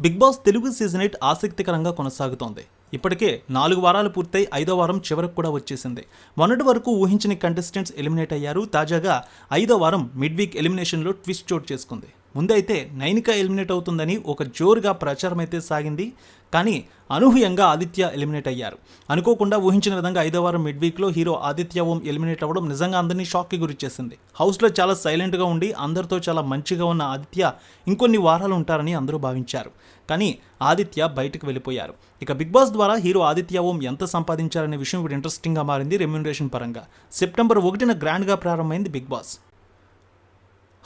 Big boss Telugu season eight ఆసక్తికరంగా కొనసాగుతోంది. ఇప్పటికే నాలుగు వారాలు పూర్తయి ఐదో వారం చివరకు కూడా వచ్చేసింది. మొన్నటి వరకు ఊహించని కంటెస్టెంట్స్ ఎలిమినేట్ అయ్యారు. తాజాగా ఐదో వారం మిడ్ వీక్ ఎలిమినేషన్లో ట్విస్ట్ చోటు చేసుకుంది. ముందైతే నైనిక ఎలిమినేట్ అవుతుందని ఒక జోరుగా ప్రచారం అయితే సాగింది. కానీ అనూహ్యంగా ఆదిత్య ఎలిమినేట్ అయ్యారు. అనుకోకుండా ఊహించిన విధంగా ఐదో వారం మిడ్ వీక్లో హీరో ఆదిత్య ఓం ఎలిమినేట్ అవ్వడం నిజంగా అందరినీ షాక్కి గురిచేసింది. హౌస్లో చాలా సైలెంట్గా ఉండి అందరితో చాలా మంచిగా ఉన్న ఆదిత్య ఇంకొన్ని వారాలు ఉంటారని అందరూ భావించారు. కానీ ఆదిత్య బయటకు వెళ్ళిపోయారు. ఇక బిగ్ బాస్ ద్వారా హీరో ఆదిత్య ఓం ఎంత సంపాదించారనే విషయం ఇప్పుడు ఇంట్రెస్టింగ్గా మారింది రెమ్యూనరేషన్ పరంగా. సెప్టెంబర్ ఒకటిన గ్రాండ్గా ప్రారంభమైంది బిగ్ బాస్.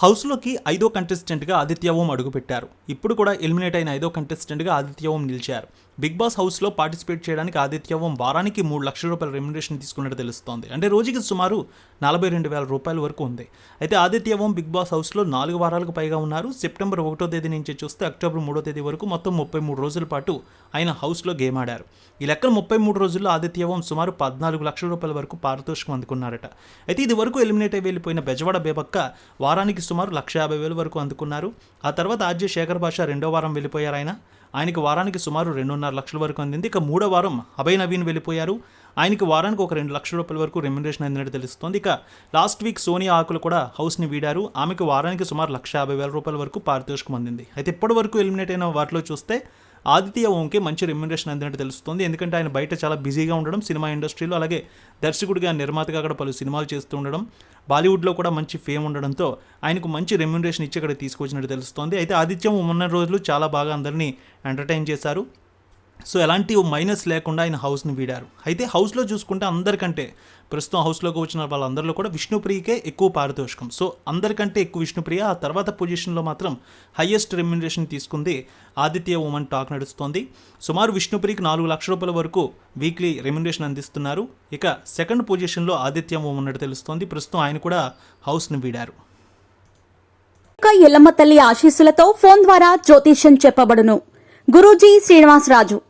హౌస్లోకి ఐదో కంటెస్టెంట్గా ఆదిత్య ఓం అడుగుపెట్టారు. ఇప్పుడు కూడా ఎలిమినేట్ అయిన ఐదో కంటెస్టెంట్గా ఆదిత్య ఓం నిలిచారు. బిగ్ బాస్ హౌస్లో పార్టిసిపేట్ చేయడానికి ఆదిత్య ఓం వారానికి మూడు లక్షల రూపాయల రెమ్యునరేషన్ తీసుకున్నట్టు తెలుస్తోంది. అంటే రోజుకి సుమారు నలభై రెండు వేల రూపాయల వరకు ఉంది. అయితే ఆదిత్య ఓం బిగ్ బాస్ హౌస్లో నాలుగు వారాలకు పైగా ఉన్నారు. సెప్టెంబర్ ఒకటో తేదీ నుంచి చూస్తే అక్టోబర్ మూడో తేదీ వరకు మొత్తం ముప్పై మూడు రోజుల పాటు ఆయన హౌస్లో గేమ్ ఆడారు. ఈ లెక్కన ముప్పై మూడు రోజుల్లో ఆదిత్య ఓం సుమారు పద్నాలుగు లక్షల రూపాయల వరకు పారితోషికం అందుకున్నారట. అయితే ఇది వరకు ఎలిమినేట్ అయి వెళ్ళిపోయిన బెజవాడ బేబక్క వారానికి సుమారు లక్ష యాభై వేల వరకు అందుకున్నారు. ఆ తర్వాత ఆర్జే శేఖర్ భాష రెండో వారం వెళ్ళిపోయారు ఆయన. ఆయనకి వారానికి సుమారు రెండున్నర లక్షల వరకు అందింది. ఇక మూడో వారం అభయ్ నవీన్ వెళ్ళిపోయారు. ఆయనకి వారానికి ఒక రెండు లక్షల రూపాయల వరకు రెమ్యునరేషన్ అందినట్టు తెలుస్తోంది. ఇక లాస్ట్ వీక్ సోనియా ఆకులు కూడా హౌస్ని వీడారు. ఆమెకు వారానికి సుమారు లక్ష యాభై వేల రూపాయల వరకు పారితోషికం అందింది. అయితే ఇప్పటి వరకు ఎలిమినేట్ అయిన వాటిలో చూస్తే ఆదిత్య ఓంకి మంచి రెమ్యునరేషన్ అందినట్టు తెలుస్తుంది. ఎందుకంటే ఆయన బయట చాలా బిజీగా ఉండడం సినిమా ఇండస్ట్రీలో అలాగే దర్శకుడిగా నిర్మాతగా అక్కడ పలు సినిమాలు చేస్తూ ఉండడం బాలీవుడ్లో కూడా మంచి ఫేమ్ ఉండడంతో ఆయనకు మంచి రెమ్యునరేషన్ ఇచ్చి ఇక్కడ తీసుకొచ్చినట్టు తెలుస్తోంది. అయితే ఆదిత్యం ఉన్న రోజులు చాలా బాగా అందరినీ ఎంటర్టైన్ చేశారు. సో ఎలాంటి మైనస్ లేకుండా ఆయన హౌస్ని వీడారు. అయితే హౌస్లో చూసుకుంటే అందరికంటే ప్రస్తుతం హౌస్లోకి వచ్చిన వాళ్ళందరిలో కూడా విష్ణుప్రియకే ఎక్కువ పారితోషికం. సో అందరికంటే ఎక్కువ విష్ణుప్రియ ఆ తర్వాత పొజిషన్లో మాత్రం హయ్యెస్ట్ రెమ్యునరేషన్ తీసుకుంది ఆదిత్య ఉమన్ టాక్ నడుస్తోంది. సుమారు విష్ణుప్రియకి నాలుగు లక్షల రూపాయల వరకు వీక్లీ రెమ్యునరేషన్ అందిస్తున్నారు. ఇక సెకండ్ పొజిషన్లో ఆదిత్య ఉమన్ ఉన్నట్టు తెలుస్తోంది. ప్రస్తుతం ఆయన కూడా హౌస్ని వీడారు. ఎల్లమ్మ తల్లి ఆశీస్సులతో ఫోన్ ద్వారా జ్యోతిష్యం చెప్పబడును. గురూజీ శ్రీనివాసరాజు.